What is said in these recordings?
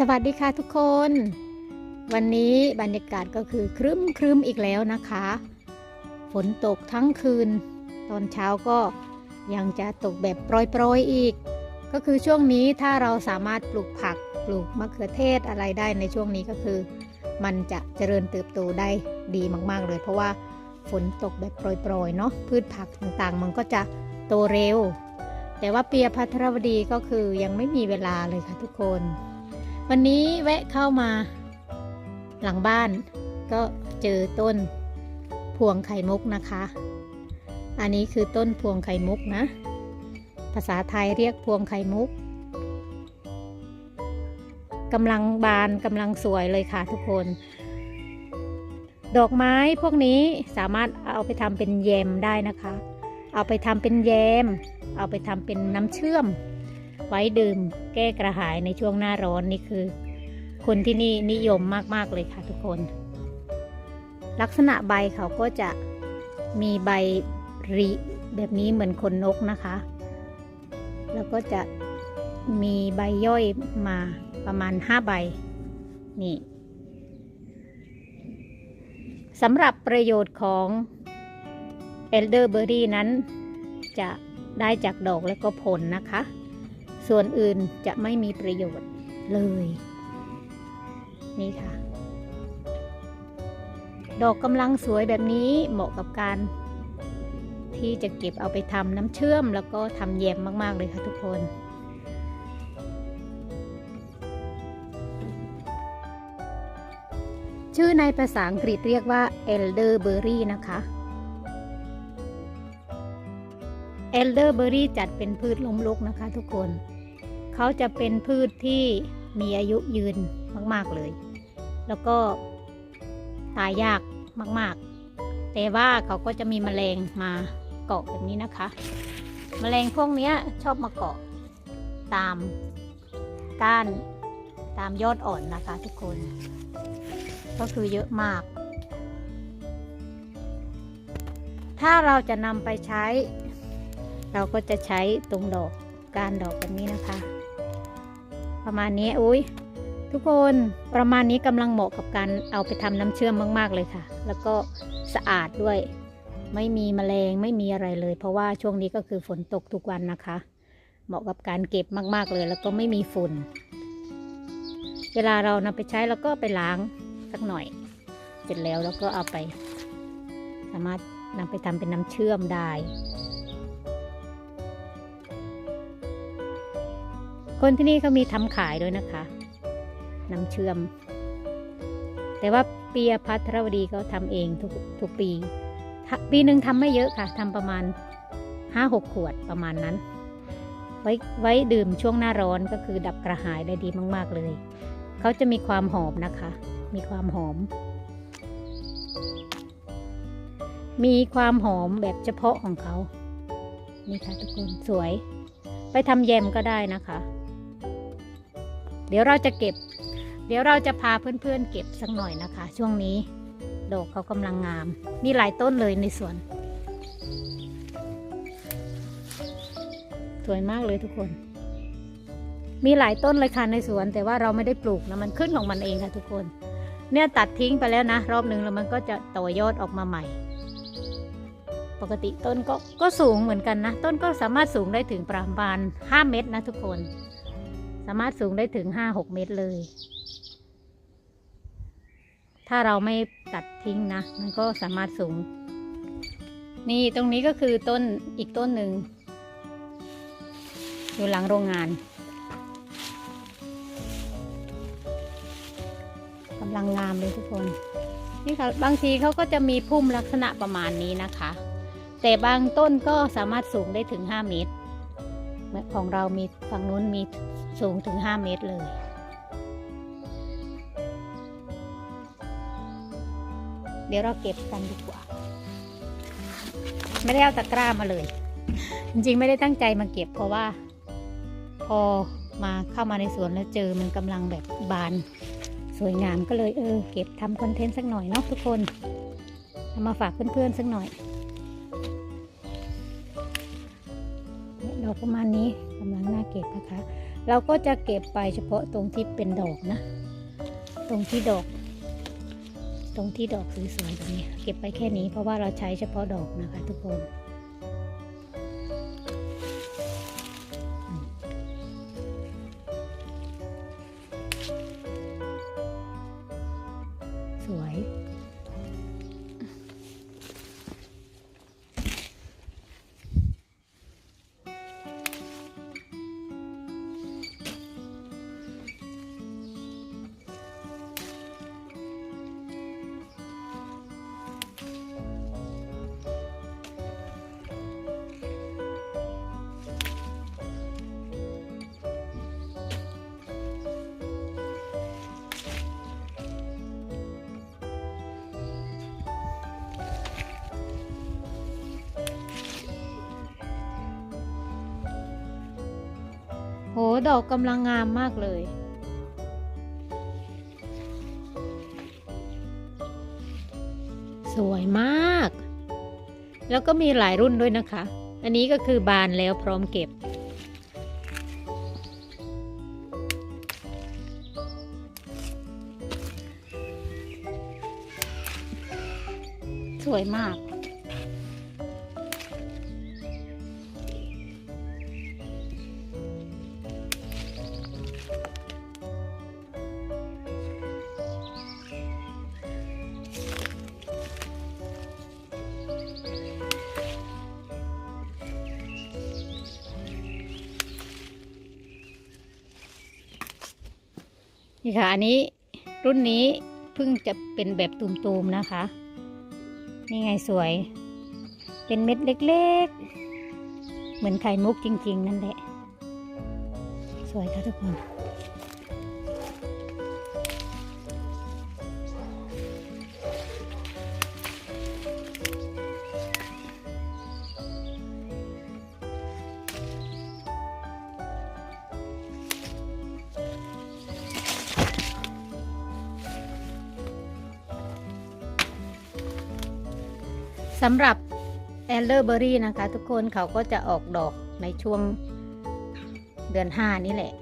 สวัสดีค่ะทุกคน วันนี้บรรยากาศก็คือครึ้มครึ้มอีกแล้วนะคะ ฝนตกทั้งคืน ตอนเช้าก็ยังจะตกแบบโปรยๆอีก ก็คือช่วงนี้ถ้าเราสามารถปลูกผักปลูกมะเขือเทศอะไรได้ในช่วงนี้ก็คือ มันจะเจริญเติบโตได้ดีมาก ๆ เลย เพราะว่าฝนตกแบบโปรยๆเนาะพืชผักต่างๆ มันก็จะโตเร็ว แต่ว่าเปียพัทรวดีก็คือยังไม่มีเวลาเลยค่ะทุกคน วันนี้แวะเข้ามา หลังบ้าน ก็เจอต้นพวงไข่มุกนะคะ อันนี้คือต้นพวงไข่มุกนะ ภาษาไทยเรียกพวงไข่มุกกำลังบานกำลังสวยเลยค่ะทุกคน ดอกไม้พวกนี้สามารถเอาไปทำเป็นแยมได้นะคะ เอาไปทำเป็นแยม เอาไปทำเป็นน้ำเชื่อม ไว้ดื่มแก้กระหายในช่วงหน้าร้อนนี่คือ คนที่นี่นิยมมากๆเลยค่ะทุกคน ลักษณะใบเขาก็จะมีใบริแบบนี้เหมือนขนนกนะคะ แล้วก็จะมีใบย่อยมาประมาณ 5 ใบ นี่สำหรับประโยชน์ของ Elderberry นั้นจะได้จากดอกและก็ผลนะคะ ส่วนอื่นจะไม่มีประโยชน์เลย นี่ค่ะ ดอกกำลังสวยแบบนี้เหมาะกับการ ที่จะเก็บเอาไปทำน้ำเชื่อมแล้วก็ทำแยมมาก ๆ เลยค่ะทุกคนชื่อในภาษาอังกฤษเรียกว่า elderberry นะคะ elderberry จัดเป็นพืชล้มลุกนะคะทุกคน เขาจะเป็นพืชที่มีอายุยืนมากๆเลย แล้วก็ตายยากมากๆ แต่ว่าเขาก็จะมีแมลงมาเกาะแบบนี้นะคะแมลงพวกนี้ชอบมาเกาะตามก้านตามยอดอ่อนนะคะทุกคน ก็คือเยอะมาก ถ้าเราจะนำไปใช้ เราก็จะใช้ตรงดอกการดอกแบบนี้นะคะ ประมาณนี้อุ้ยทุกคนประมาณนี้กำลังเหมาะกับการเอาไปทำน้ำเชื่อมมาก ๆ เลยค่ะ แล้วก็สะอาดด้วย ไม่มีแมลงไม่มีอะไรเลย เพราะว่าช่วงนี้ก็คือฝนตกทุกวันนะคะ เหมาะกับการเก็บมากๆเลย แล้วก็ไม่มีฝุ่น เวลาเรานำไปใช้เราก็ไปล้างสักหน่อย เสร็จแล้วเราก็เอาไป สามารถนำไปทำเป็นน้ำเชื่อมได้ คนที่นี่เขามีทำขายด้วยนะคะน้ำเชื่อม แต่ว่าเปียพัทรวดีเขาทำเองทุกทุกปี ปีหนึ่งทำไม่เยอะค่ะทำประมาณห้าหกขวดประมาณนั้น ไว้ไว้ดื่มช่วงหน้าร้อนก็คือดับกระหายได้ดีมาก ๆ เลย เขาจะมีความหอมนะคะ มีความหอม มีความหอมแบบเฉพาะของเขา นี่ค่ะทุกคนสวย ไปทำแยมก็ได้นะคะ เดี๋ยวเราจะเก็บ เดี๋ยวเราจะพาเพื่อนๆเก็บสักหน่อยนะคะ ช่วงนี้ดอกเขากำลังงาม มีหลายต้นเลยในสวน สวยมากเลยทุกคน มีหลายต้นเลยค่ะในสวน แต่ว่าเราไม่ได้ปลูกนะมันขึ้นของมันเองค่ะทุกคน เนี่ยตัดทิ้งไปแล้วนะ รอบหนึ่งแล้วมันก็จะต่อยอดออกมาใหม่ ปกติต้นก็ก็สูงเหมือนกันนะ ต้นก็สามารถสูงได้ถึงประมาณ 5 เมตรนะทุกคน สามารถสูงได้ถึง5-6เมตรเลย ถ้าเราไม่ตัดทิ้งนะ มันก็สามารถสูง นี่ตรงนี้ก็คือต้นอีกต้นหนึ่ง อยู่หลังโรงงานกำลังงามเลยทุกคน นี่ค่ะบางทีเขาก็จะมีพุ่มลักษณะประมาณนี้นะคะ แต่บางต้นก็สามารถสูงได้ถึง 5 เมตร ของเรามีฝั่งนู้นมีสูงถึง 5 เมตรเลย เดี๋ยวเราเก็บกันดีกว่า ไม่ได้เอาตะกร้ามาเลย จริงๆไม่ได้ตั้งใจมาเก็บเพราะว่า พอมาเข้ามาในสวนแล้วเจอมันกำลังแบบบาน สวยงามก็เลยเออ เก็บทำคอนเทนต์สักหน่อยเนาะทุกคนเอามาฝากเพื่อนๆสักหน่อย ประมาณนี้กำลังน่าเก็บนะคะ เราก็จะเก็บไปเฉพาะตรงที่เป็นดอกนะ ตรงที่ดอก ตรงที่ดอกสวยๆแบบนี้ เก็บไปแค่นี้เพราะว่าเราใช้เฉพาะดอกนะคะ ทุกคน โห ดอกกำลังงามมากเลย สวยมาก แล้วก็มีหลายรุ่นด้วยนะคะ อันนี้ก็คือบานแล้วพร้อมเก็บ สวยมาก นี่ค่ะ อันนี้รุ่นนี้เพิ่งจะเป็นแบบตูมๆนะคะ นี่ไงสวย เป็นเม็ดเล็กๆ เหมือนไข่มุกจริง ๆ นั่นแหละ สวยค่ะทุกคน สำหรับแอลเลอร์เบอรี่นะคะ ทุกคนเขาก็จะออกดอกในช่วงเดือนห้านี่แหละ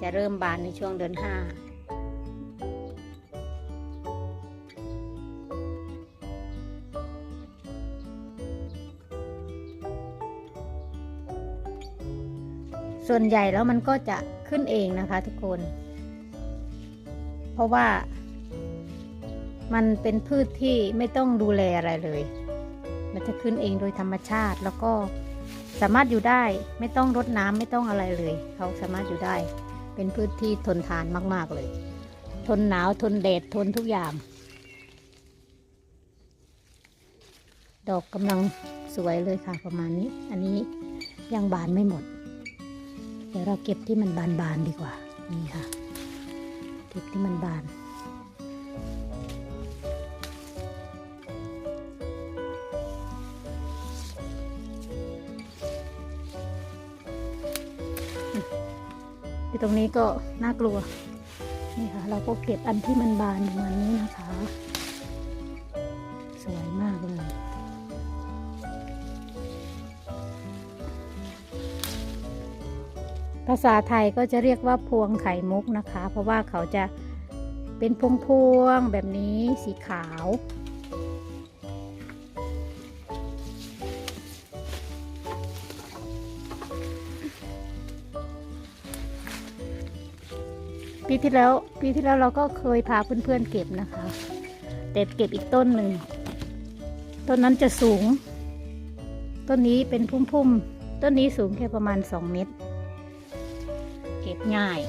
จะเริ่มบานในช่วงเดือนห้าส่วนใหญ่แล้วมันก็จะขึ้นเองนะคะทุกคน เพราะว่า มันเป็นพืชที่ไม่ต้องดูแลอะไรเลย มันจะขึ้นเองโดยธรรมชาติแล้วก็สามารถอยู่ได้ไม่ต้องรดน้ำไม่ต้องอะไรเลย เขาสามารถอยู่ได้ เป็นพืชที่ทนทานมาก ๆเลย ทนหนาวทนแดดทนทุกอย่าง ดอกกำลังสวยเลยค่ะประมาณนี้ อันนี้ยังบานไม่หมด เดี๋ยวเราเก็บที่มันบานๆดีกว่า นี่ค่ะ เก็บที่มันบาน ตรงนี้ก็น่ากลัว นี่ค่ะ เราก็เก็บอันที่มันบานประมาณนี้นะคะ สวยมากเลยภาษาไทยก็จะเรียกว่าพวงไข่มุกนะคะ เพราะว่าเขาจะเป็นพวงพวงๆแบบนี้สีขาว ปีที่แล้ว ปีที่แล้วเราก็เคยพาเพื่อนๆเก็บนะคะ แต่เก็บอีกต้นหนึ่ง ต้นนั้นจะสูง ต้นนี้เป็นพุ่มๆ ต้นนี้สูงแค่ประมาณ 2 เมตร เก็บง่าย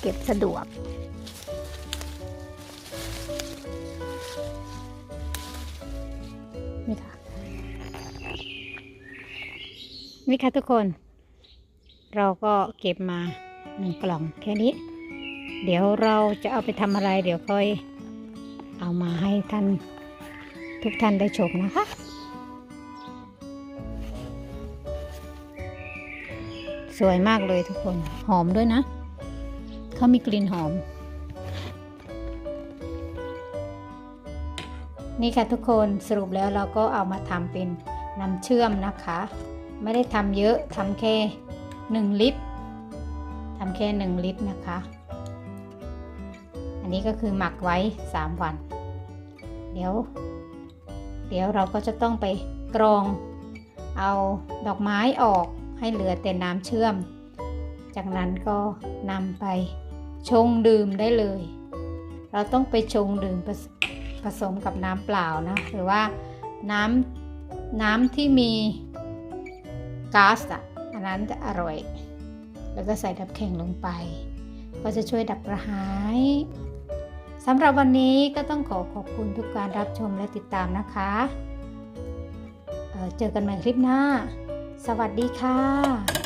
เก็บสะดวกนี่ค่ะ นี่ค่ะทุกคน เราก็เก็บมา หนึ่งกล่องแค่นี้ เดี๋ยวเราจะเอาไปทำอะไร เดี๋ยวค่อยเอามาให้ท่านทุกท่านได้ชมนะคะสวยมากเลยทุกคน หอมด้วยนะ เขามีกลิ่นหอม นี่ค่ะทุกคนสรุปแล้วเราก็เอามาทำเป็นน้ำเชื่อมนะคะ ไม่ได้ทำเยอะทำแค่ 1 ลิตร ทำแค่ 1 ลิตรนะคะ อันนี้ก็คือหมักไว้ 3 วัน เดี๋ยว เดี๋ยวเราก็จะต้องไปกรอง เอาดอกไม้ออกให้เหลือแต่น้ำเชื่อม จากนั้นก็นำไปชงดื่มได้เลย เราต้องไปชงดื่มผสผสมกับน้ำเปล่านะหรือว่าน้ำน้ำที่มีก๊าซอะอันนั้นจะอร่อย แล้วก็ใส่ดับแข็งลงไป ก็จะช่วยดับกระหายสำหรับวันนี้ก็ต้องขอขอบคุณทุกการรับชมและติดตามนะคะเเจอกันใหม่คลิปหน้า สวัสดีค่ะ